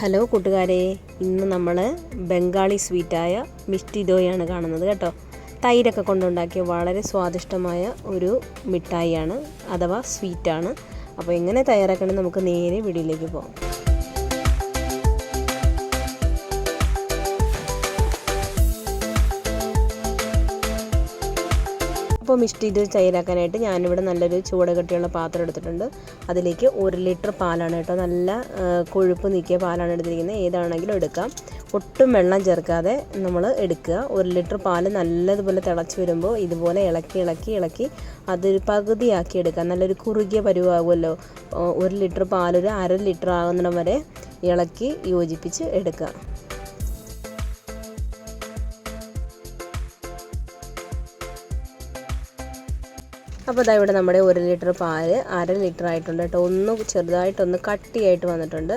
Hello കൂട്ടുകാരെ ഇന്ന് നമ്മൾ ബംഗാളി സ്വീറ്റായ മിഷ്ടി ദോയാണ് കാണുന്നത് കേട്ടോ. തൈരൊക്കെ കൊണ്ടുണ്ടാക്കിയ വളരെ സ്വാദിഷ്ടമായ ഒരു മിഠായിയാണ് അഥവാ സ്വീറ്റാണ്. അപ്പോൾ എങ്ങനെ തയ്യാറാക്കണമെന്ന് നമുക്ക് നേരെ വീഡിയോയിലേക്ക് പോകാം. അപ്പോൾ മിഷ്ടി ഇത് തയ്യാറാക്കാനായിട്ട് ഞാനിവിടെ നല്ലൊരു ചൂട് കെട്ടിയുള്ള പാത്രം എടുത്തിട്ടുണ്ട്. അതിലേക്ക് ഒരു ലിറ്റർ പാലാണ് കേട്ടോ. നല്ല കൊഴുപ്പ് നീക്കിയ പാലാണ് എടുത്തിരിക്കുന്നത്. ഏതാണെങ്കിലും എടുക്കാം. ഒട്ടും വെള്ളം ചേർക്കാതെ നമ്മൾ എടുക്കുക. ഒരു ലിറ്റർ പാൽ നല്ലതുപോലെ തിളച്ച് വരുമ്പോൾ ഇതുപോലെ ഇളക്കി ഇളക്കി ഇളക്കി അതൊരു പകുതിയാക്കി എടുക്കുക നല്ലൊരു കുറുകിയ പരുവാകുമല്ലോ. ഒരു ലിറ്റർ പാലൊരു അര ലിറ്റർ ആകുന്നിടം വരെ ഇളക്കി യോജിപ്പിച്ച് എടുക്കുക. അപ്പോൾ ഇതാ ഇവിടെ നമ്മുടെ ഒരു ലിറ്റർ പാൽ അര ലിറ്റർ ആയിട്ടുണ്ട് കേട്ടോ. ഒന്ന് ചെറുതായിട്ടൊന്ന് കട്ടിയായിട്ട് വന്നിട്ടുണ്ട്.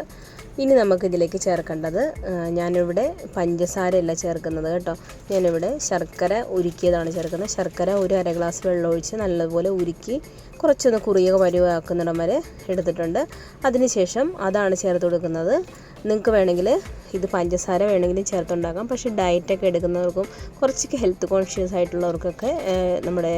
ഇനി നമുക്ക് ഇതിലേക്ക് ചേർക്കേണ്ടത് ഞാനിവിടെ പഞ്ചസാരയല്ല ചേർക്കുന്നത് കേട്ടോ. ഞാനിവിടെ ശർക്കര ഉരുക്കിയതാണ് ചേർക്കുന്നത്. ശർക്കര ഒരു അര ഗ്ലാസ് വെള്ളം ഒഴിച്ച് നല്ലതുപോലെ ഉരുക്കി കുറച്ചൊന്ന് കുറിയ പരുവാക്കുന്നിടം വരെ എടുത്തിട്ടുണ്ട്. അതിനുശേഷം അതാണ് ചേർത്ത് കൊടുക്കുന്നത്. നിങ്ങൾക്ക് വേണമെങ്കിൽ ഇത് പഞ്ചസാര വേണമെങ്കിലും ചേർത്തുണ്ടാക്കാം. പക്ഷേ ഡയറ്റൊക്കെ എടുക്കുന്നവർക്കും കുറച്ചൊക്കെ ഹെൽത്ത് കോൺഷ്യസ് ആയിട്ടുള്ളവർക്കൊക്കെ നമ്മുടെ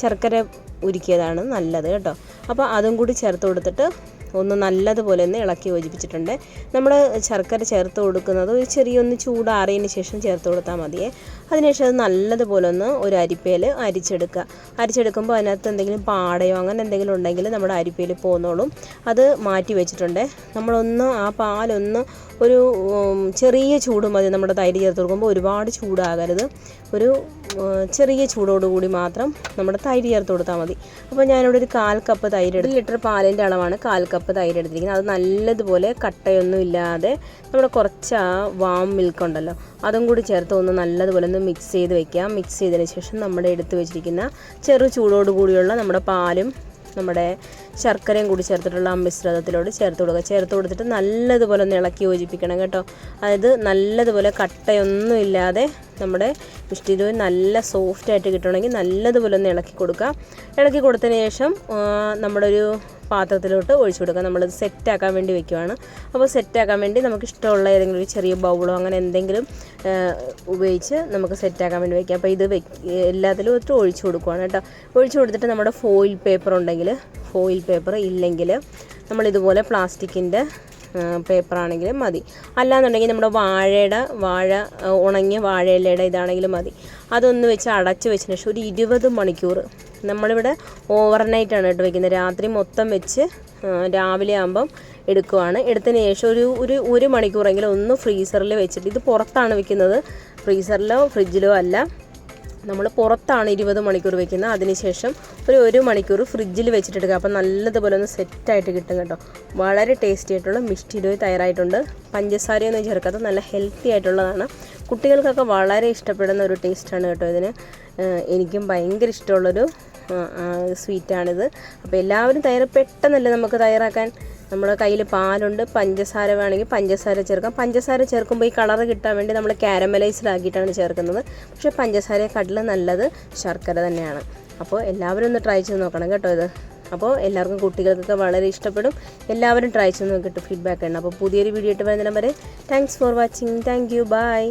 ശർക്കര ഉരുക്കിയതാണ് നല്ലത് കേട്ടോ. അപ്പോൾ അതും കൂടി ചേർത്ത് കൊടുത്തിട്ട് ഒന്ന് നല്ലതുപോലെ ഒന്ന് ഇളക്കി യോജിപ്പിച്ചിട്ടുണ്ട്. നമ്മൾ ശർക്കര ചേർത്ത് കൊടുക്കുന്നത് ഒരു ചെറിയൊന്ന് ചൂടാറിയതിന് ശേഷം ചേർത്ത് കൊടുത്താൽ മതിയേ. അതിനുശേഷം അത് നല്ലതുപോലെ ഒന്ന് ഒരു അരിപ്പയിൽ അരിച്ചെടുക്കുക. അരിച്ചെടുക്കുമ്പോൾ അതിനകത്ത് എന്തെങ്കിലും പാടയോ അങ്ങനെ എന്തെങ്കിലും ഉണ്ടെങ്കിൽ നമ്മുടെ അരിപ്പയിൽ പോന്നോളും. അത് മാറ്റി വെച്ചിട്ടുണ്ട്. നമ്മളൊന്ന് ആ പാലൊന്ന് ഒരു ചെറിയ ചൂട് മതി നമ്മുടെ തൈര് ചേർത്ത് കൊടുക്കുമ്പോൾ ഒരുപാട് ചൂടാകരുത്. ഒരു ചെറിയ ചൂടോടുകൂടി മാത്രം നമ്മുടെ തൈര് ചേർത്ത് കൊടുത്താൽ മതി. അപ്പോൾ ഞാനിവിടെ ഒരു കാൽ കപ്പ് തൈര് എടുത്ത് ലിറ്റർ പാലിന്റെ അളവാണ് കാൽ കപ്പ് തൈര് എടുത്തിരിക്കുന്നത്. അത് നല്ലതുപോലെ കട്ടയൊന്നും ഇല്ലാതെ നമ്മുടെ കുറച്ച് ആ വാം മിൽക്ക് ഉണ്ടല്ലോ അതും കൂടി ചേർത്ത് ഒന്ന് നല്ലതുപോലെ ഒന്ന് മിക്സ് ചെയ്ത് വെക്കാം മിക്സ് ചെയ്തതിന് ശേഷം നമ്മുടെ എടുത്ത് വെച്ചിരിക്കുന്ന ചെറു ചൂടോട് കൂടിയുള്ള നമ്മുടെ പാലും നമ്മുടെ ശർക്കരയും കൂടി ചേർത്തിട്ടുള്ള ആ മിശ്രിതത്തിലോട് ചേർത്ത് കൊടുക്കുക. ചേർത്ത് കൊടുത്തിട്ട് നല്ലതുപോലെ ഒന്ന് ഇളക്കി യോജിപ്പിക്കണം കേട്ടോ. അതായത് നല്ലതുപോലെ കട്ടയൊന്നും ഇല്ലാതെ നമ്മുടെ മിഷ്ടി ദോശ നല്ല സോഫ്റ്റ് ആയിട്ട് കിട്ടണമെങ്കിൽ നല്ലതുപോലെ ഒന്ന് ഇളക്കി കൊടുക്കുക. ഇളക്കി കൊടുത്തതിന് ശേഷം നമ്മുടെ ഒരു പാത്രത്തിലോട്ട് ഒഴിച്ചു കൊടുക്കുക. നമ്മളത് സെറ്റാക്കാൻ വേണ്ടി വെക്കുവാണ്. അപ്പോൾ സെറ്റാക്കാൻ വേണ്ടി നമുക്ക് ഇഷ്ടമുള്ള ഏതെങ്കിലും ഒരു ചെറിയ ബൗളോ അങ്ങനെ എന്തെങ്കിലും ഉപയോഗിച്ച് നമുക്ക് സെറ്റാക്കാൻ വേണ്ടി വെക്കാം. അപ്പോൾ ഇത് എല്ലാത്തിലും ഒത്തിരി ഒഴിച്ചു കൊടുക്കുവാണ് കേട്ടോ. ഒഴിച്ചു കൊടുത്തിട്ട് നമ്മുടെ ഫോയിൽ പേപ്പർ ഉണ്ടെങ്കിൽ ഫോയിൽ പേപ്പർ ഇല്ലെങ്കിൽ നമ്മളിതുപോലെ പ്ലാസ്റ്റിക്കിന്റെ പേപ്പറാണെങ്കിലും മതി. അല്ലാന്നുണ്ടെങ്കിൽ നമ്മുടെ വാഴയുടെ വാഴ ഉണങ്ങിയ വാഴയിലയുടെ ഇതാണെങ്കിലും മതി. അതൊന്ന് വെച്ച് അടച്ച് വെച്ചതിന് ശേഷം ഒരു ഇരുപത് മണിക്കൂർ നമ്മളിവിടെ ഓവർനൈറ്റാണ് കേട്ടോ വെക്കുന്നത്. രാത്രി മൊത്തം വെച്ച് രാവിലെ ആകുമ്പം എടുക്കുവാണ്. എടുത്തതിന് ശേഷം ഒരു ഒരു ഒരു മണിക്കൂറെങ്കിലും ഒന്ന് ഫ്രീസറിൽ വെച്ചിട്ട് ഇത് പുറത്താണ് വെക്കുന്നത്. ഫ്രീസറിലോ ഫ്രിഡ്ജിലോ അല്ല. നമ്മൾ പുറത്താണ് ഇരുപത് മണിക്കൂർ വെക്കുന്നത്. അതിനുശേഷം ഒരു ഒരു മണിക്കൂർ ഫ്രിഡ്ജിൽ വെച്ചിട്ടെടുക്കുക അപ്പോൾ നല്ലതുപോലെ ഒന്ന് സെറ്റായിട്ട് കിട്ടും കേട്ടോ. വളരെ ടേസ്റ്റി ആയിട്ടുള്ള മിഷ്ടി ഡോയ് തയ്യാറായിട്ടുണ്ട്. പഞ്ചസാരയൊന്നും ചേർക്കാത്ത നല്ല ഹെൽത്തി ആയിട്ടുള്ളതാണ്. കുട്ടികൾക്കൊക്കെ വളരെ ഇഷ്ടപ്പെടുന്ന ഒരു ടേസ്റ്റാണ് കേട്ടോ ഇതിന്. എനിക്കും ഭയങ്കര ഇഷ്ടമുള്ളൊരു സ്വീറ്റാണിത് അപ്പോൾ എല്ലാവരും തയ്യാറ് പെട്ടെന്നല്ലേ നമുക്ക് തയ്യാറാക്കാൻ? നമ്മുടെ കയ്യിൽ പാലുണ്ട് പഞ്ചസാര വേണമെങ്കിൽ പഞ്ചസാര ചേർക്കാം. പഞ്ചസാര ചേർക്കുമ്പോൾ ഈ കളർ കിട്ടാൻ വേണ്ടി നമ്മൾ കാരമലൈസ്ഡ് ആക്കിയിട്ടാണ് ചേർക്കുന്നത്. പക്ഷേ പഞ്ചസാരയെക്കാട്ടിലും നല്ലത് ശർക്കര തന്നെയാണ്. അപ്പോൾ എല്ലാവരും ഒന്ന് ട്രൈ ചെയ്ത് നോക്കണം കേട്ടോ ഇത്. അപ്പോൾ എല്ലാവർക്കും കുട്ടികൾക്കൊക്കെ വളരെ ഇഷ്ടപ്പെടും. എല്ലാവരും ട്രൈ ചെയ്ത് നോക്കിയിട്ട് ഫീഡ്ബാക്ക് ഉണ്ട് അപ്പോൾ പുതിയൊരു വീഡിയോ ഇട്ട് വരുന്നതിനും വരെ thanks for watching thank you bye